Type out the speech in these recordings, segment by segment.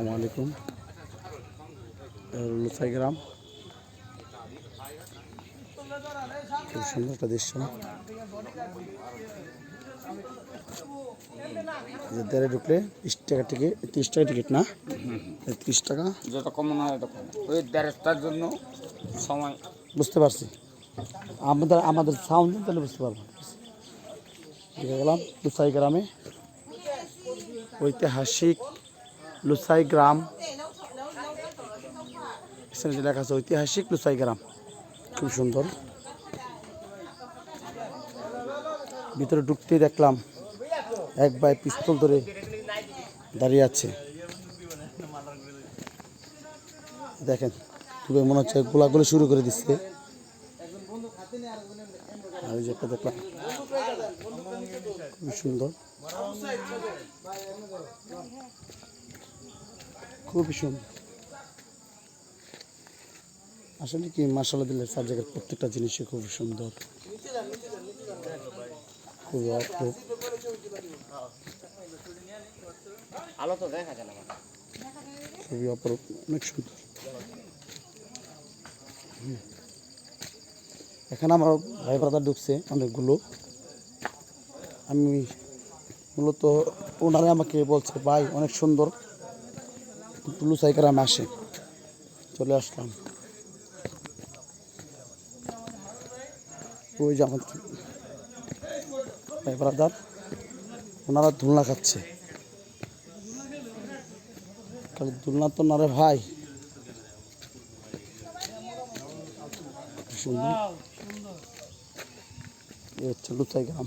আসসালামু আলাইকুম লুসাই গ্রাম খুব সুন্দর একটা দৃশ্য দেড়ে ঢুকলে তিরিশ টাকা টিকিট তিরিশ টাকা টিকিট না তিরিশ টাকা যেটা কমন হয় এটা কমন ওই দেড়টার জন্য সময় বুঝতে পারছি আমাদের আমাদের সাউন্ড তাহলে বুঝতে পারব দেখে গেলাম লুসাই গ্রামে ঐতিহাসিক লুসাই গ্রাম। এখানে যে লেখা আছে, ঐতিহাসিক লুসাই গ্রাম। খুব সুন্দর। ভিতরে ঢুকতেই দেখলাম, এক ভাই পিস্তল ধরে দাঁড়িয়ে আছে। দেখেন খুবই মনে হচ্ছে গোলাগুলি শুরু করে দিচ্ছে। আর এই যে একটা দেখলাম খুবই সুন্দর। খুবই সুন্দর। আসলে কি মাসালা দিলে সব জায়গার প্রত্যেকটা জিনিসই খুব সুন্দর। খুব অপরূপ আলো তো দেখা যায় না খুবই অপরূপ অনেক সুন্দর। এখানে আমার ভাই ব্রাদার ঢুকছে অনেকগুলো। আমি মূলত ওনারে আমাকে বলছে ভাই অনেক সুন্দর। আমি আসে। চলে আসলাম। ওই যে আমার ব্রাদার ওনারা ধুলনা খাচ্ছে। খালি দুলনা তো না রে ভাই। সুন্দর। হচ্ছে লুচাই গ্রাম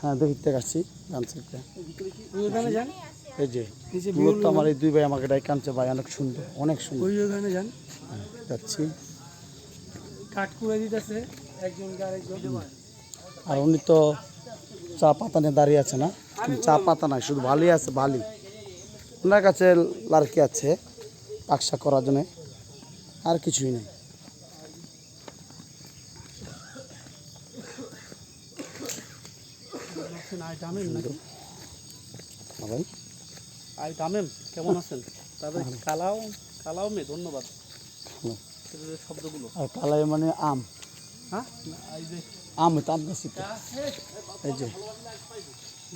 হ্যাঁ দেখি দেখাচ্ছি ডান্সেরটা এই যে মূলত আমার এই দুই ভাই আমাকে ডাই কানছে ভাই অনেক সুন্দর অনেক সুন্দর। ওই ওখানে যান। হ্যাঁ, যাচ্ছি। কাট করে দিতেছে একজন আর উনি তো চা পাতা নিয়ে দাঁড়িয়ে আছে না? চা পাতা নাই শুধু বালি আছে বালি। ওনার কাছে লারকি আছে পাকসা করার জন্য। আর কিছুই নেই। তামিম কেমন আছেন? তাদের কালাও কালাও মে ধন্যবাদ। শব্দগুলো। আর কালাই মানে আম। হ্যাঁ? আম গাছ এই যে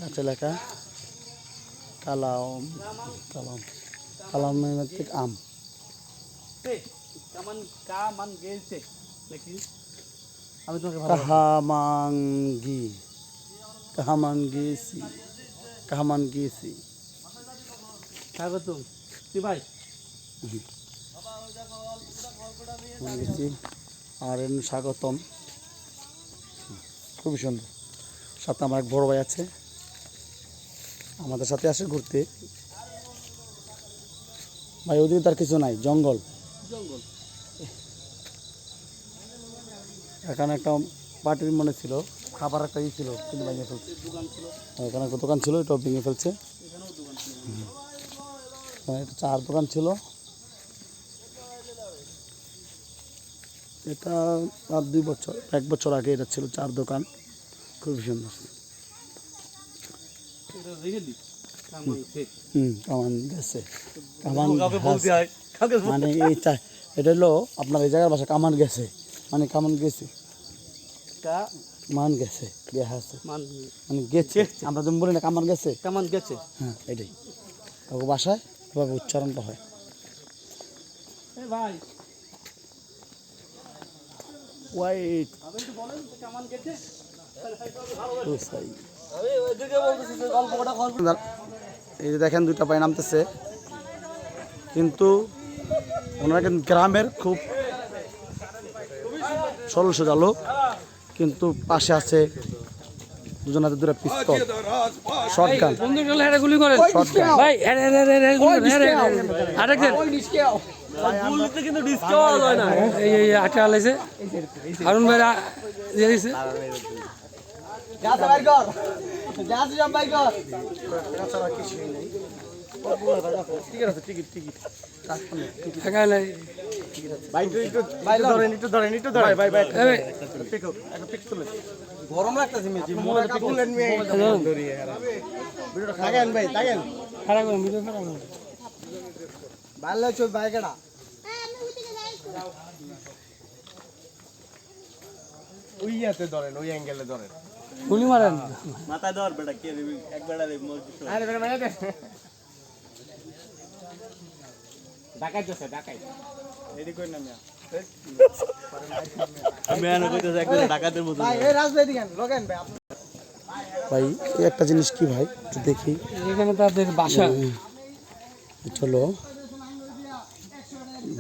গাছে লেখা কালাম কালাম। কালাম মানে আম। তে, কামান গেছে নাকি? আমি তোমাকে ভালো কাহামাঙ্গি। কাহামাঙ্গিসি কাহামাঙ্গিসি স্বাগতম কি ভাই গেছি আর স্বাগতম খুবই সুন্দর সাথে আমার এক বড় ভাই আছে আমাদের সাথে আসে ঘুরতে ভাই ওদিকে তার কিছু নাই জঙ্গল জঙ্গল এখানে একটা পার্টির মনে ছিল খাবার একটা ই ছিল কিন্তু ভেঙে ফেলছে। এখানে একটা দোকান ছিল এটাও ভেঙে ফেলছে। একটা চার দোকান ছিল। এটা আর দুই বছর এক বছর আগে এটা ছিল চার দোকান। খুবই সুন্দর। কামান ঠিক হুম কামান গেছে। কামান মানে এই চা এটা হলো আপনার এই জায়গার ভাষা কামান গেছে। মানে কামান গেছে। মান গেছে গেছে মান মানে গেছে। আমরা যেমন বলি না কামান গেছে। কামান গেছে। হ্যাঁ এটাই। ওকে বাসায় এভাবে উচ্চারণটা হয়। ভাই। ওয়াইট কামান গেছে। এই যে দেখেন দুইটা পাই নামতেছে। কিন্তু ওনারা কিন্তু গ্রামের খুব সরল সোজা লোক। কিন্তু পাশে আছে দুজন হাতে দুটা পিস্তল। শর্ট গান বন্ধু চলে হেরে গুলি করেন। ভাই আরেকজন হয় হারুন ভাই টিকিট আছে টিকিট টিকিট ভাই একটু ধরেন একটু ধরেন একটু ধরেন। ভাই ভাই পিক একটা পিক তুলে গরম লাগতেছে মিজি মোবাইল তুলেন মি ধরুন। ভিডিওটা থাকেন ভাই থাকেন খারাপ করুন ভিডিও খারাপ করুন ভালো চল ভাই কেডা? ওই ইয়াতে ধরেন ওই অ্যাঙ্গেলে ধরেন। গুলি মারেন। মাথায় ধর বেটা কে দিবি একবার আরে মসজিদ যাচ্ছে ভাই এই রাজবাই দিকেন লগেন ভাই ভাই এই একটা জিনিস কি ভাই? একটু দেখি। এখানে তাদের বাসা। এটা হলো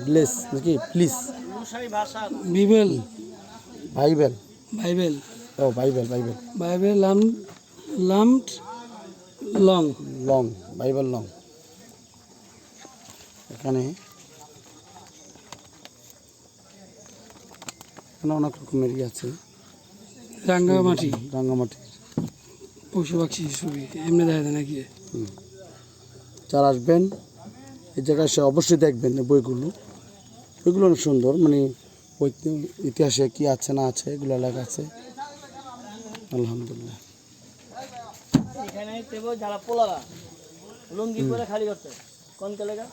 ব্লেস নাকি? প্লিজ। বিবেল। বাইবেল। বাইবেল। ও বাইবেল বাইবেল। বাইবেল লাম লং। Long Bible long. এখানে এখানে অনেক রকমের ইয়ে আছে। রাঙ্গামাটি? রাঙ্গামাটি। পশু পাখি ছবি এমনি দেখা যায় নাকি? যারা আসবেন এই জায়গায় সে অবশ্যই দেখবেন বইগুলো। বইগুলো অনেক সুন্দর মানে ইতিহাসে কি আছে না আছে এগুলো লেখা আছে। আলহামদুলিল্লাহ। এখানে যারা পোলারা। লুঙ্গি পরে খালি করছে। কোন লেগা